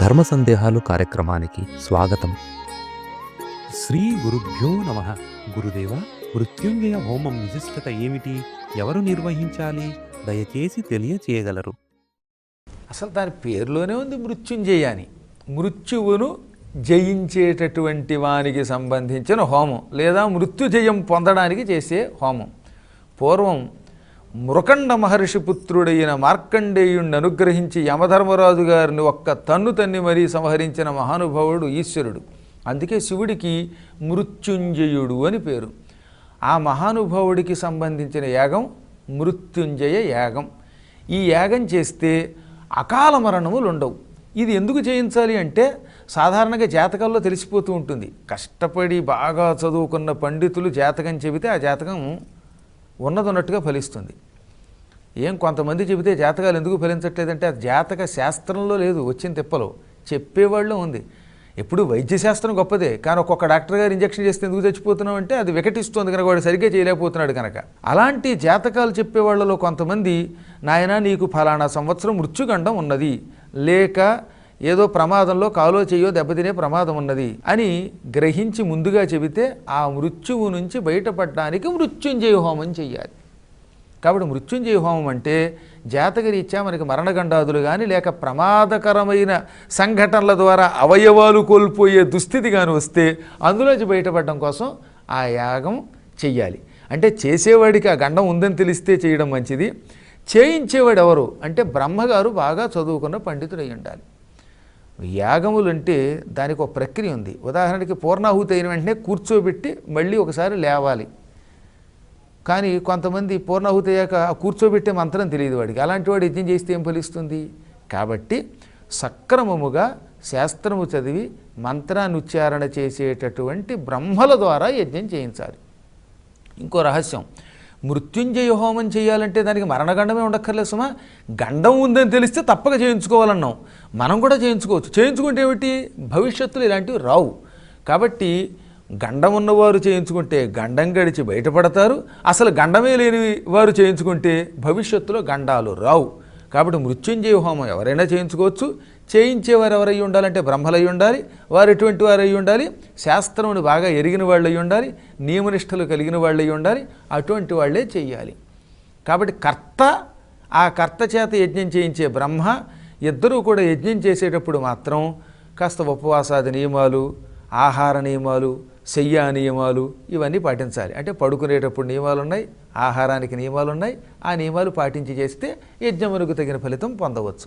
ధర్మ సందేహాలు కార్యక్రమానికి స్వాగతం. శ్రీ గురుభ్యో నమ. గురుదేవ మృత్యుంజయ హోమం విశిష్టత ఏమిటి? ఎవరు నిర్వహించాలి? దయచేసి తెలియచేయగలరు. అసలు దాని పేరులోనే ఉంది మృత్యుంజయ అని. మృత్యువును జయించేటటువంటి వానికి సంబంధించిన హోమం లేదా మృత్యుజయం పొందడానికి చేసే హోమం. పూర్వం మృకండ మహర్షి పుత్రుడైన మార్కండేయుణ్ణి అనుగ్రహించి యమధర్మరాజు గారిని ఒక్క తన్ను తన్ని మరీ సంహరించిన మహానుభావుడు ఈశ్వరుడు. అందుకే శివుడికి మృత్యుంజయుడు అని పేరు. ఆ మహానుభావుడికి సంబంధించిన యాగం మృత్యుంజయ యాగం. ఈ యాగం చేస్తే అకాల మరణములు ఉండవు. ఇది ఎందుకు చేయించాలి అంటే సాధారణంగా జాతకాల్లో తెలిసిపోతూ ఉంటుంది. కష్టపడి బాగా చదువుకున్న పండితులు జాతకం చెబితే ఆ జాతకం ఉన్నది ఉన్నట్టుగా ఫలిస్తుంది. ఏం కొంతమంది చెబితే జాతకాలు ఎందుకు ఫలించట్లేదంటే అది జాతక శాస్త్రంలో లేదు వచ్చిన తిప్పలో. చెప్పేవాళ్ళు ఉంది. ఎప్పుడు వైద్యశాస్త్రం గొప్పదే కానీ ఒక్కొక్క డాక్టర్ గారు ఇంజక్షన్ చేస్తే ఎందుకు చచ్చిపోతున్నాం అంటే అది వికటిస్తుంది కనుక వాడు సరిగ్గా చేయలేకపోతున్నాడు కనుక. అలాంటి జాతకాలు చెప్పేవాళ్ళలో కొంతమంది నాయన నీకు ఫలానా సంవత్సరం మృత్యుగండం ఉన్నది. లేక ఏదో ప్రమాదంలో కాలో చెయ్యో దెబ్బతినే ప్రమాదం ఉన్నది అని గ్రహించి ముందుగా చెబితే ఆ మృత్యువు నుంచి బయటపడడానికి మృత్యుంజయ హోమం చెయ్యాలి. కాబట్టి మృత్యుంజయ హోమం అంటే జాతకరీత్యా మనకి మరణగండాదులు కానీ లేక ప్రమాదకరమైన సంఘటనల ద్వారా అవయవాలు కోల్పోయే దుస్థితి కానీ వస్తే అందులోంచి బయటపడడం కోసం ఆ యాగం చెయ్యాలి. అంటే చేసేవాడికి ఆ గండం ఉందని తెలిస్తే చేయడం మంచిది. చేయించేవాడు ఎవరు అంటే బ్రహ్మగారు బాగా చదువుకున్న పండితుడు అయి ఉండాలి. యాగములు అంటే దానికి ఒక ప్రక్రియ ఉంది. ఉదాహరణకి పూర్ణాహుతి అయిన వెంటనే కూర్చోబెట్టి మళ్ళీ ఒకసారి లేవాలి. కానీ కొంతమంది పూర్ణాహుతి అయ్యాక కూర్చోబెట్టే మంత్రం తెలియదు వాడికి. అలాంటి వాడు యజ్ఞం చేస్తే ఏం ఫలిస్తుంది? కాబట్టి సక్రమముగా శాస్త్రము చదివి మంత్రాన్ని ఉచ్చారణ చేసేటటువంటి బ్రహ్మల ద్వారా యజ్ఞం చేయించాలి. ఇంకో రహస్యం. మృత్యుంజయ హోమం చేయాలంటే దానికి మరణగండమే ఉండక్కర్లేదు సుమా. గండం ఉందని తెలిస్తే తప్పక చేయించుకోవాలన్నాం. మనం కూడా చేయించుకోవచ్చు. చేయించుకుంటే ఏమిటి? భవిష్యత్తులో ఇలాంటివి రావు. కాబట్టి గండం ఉన్నవారు చేయించుకుంటే గండం గడిచి బయటపడతారు. అసలు గండమే లేని వారు చేయించుకుంటే భవిష్యత్తులో గండాలు రావు. కాబట్టి మృత్యుంజయ హోమం ఎవరైనా చేయించుకోవచ్చు. చేయించేవారు ఎవరై ఉండాలంటే బ్రహ్మలై ఉండాలి వారు ఎటువంటి వారు అయి ఉండాలి శాస్త్రమును బాగా ఎరిగిన వాళ్ళు అయి ఉండాలి నియమనిష్టలు కలిగిన వాళ్ళు అయి ఉండాలి అటువంటి వాళ్ళే చేయాలి కాబట్టి కర్త ఆ కర్త చేత యజ్ఞం చేయించే బ్రహ్మ ఇద్దరూ కూడా యజ్ఞం చేసేటప్పుడు మాత్రం కాస్త ఉపవాసాది నియమాలు ఆహార నియమాలు శయ్యా నియమాలు ఇవన్నీ పాటించాలి. అంటే పడుకునేటప్పుడు నియమాలు ఉన్నాయి ఆహారానికి నియమాలు ఉన్నాయి ఆ నియమాలు పాటించి చేస్తే యజ్ఞమునకు తగిన ఫలితం పొందవచ్చు.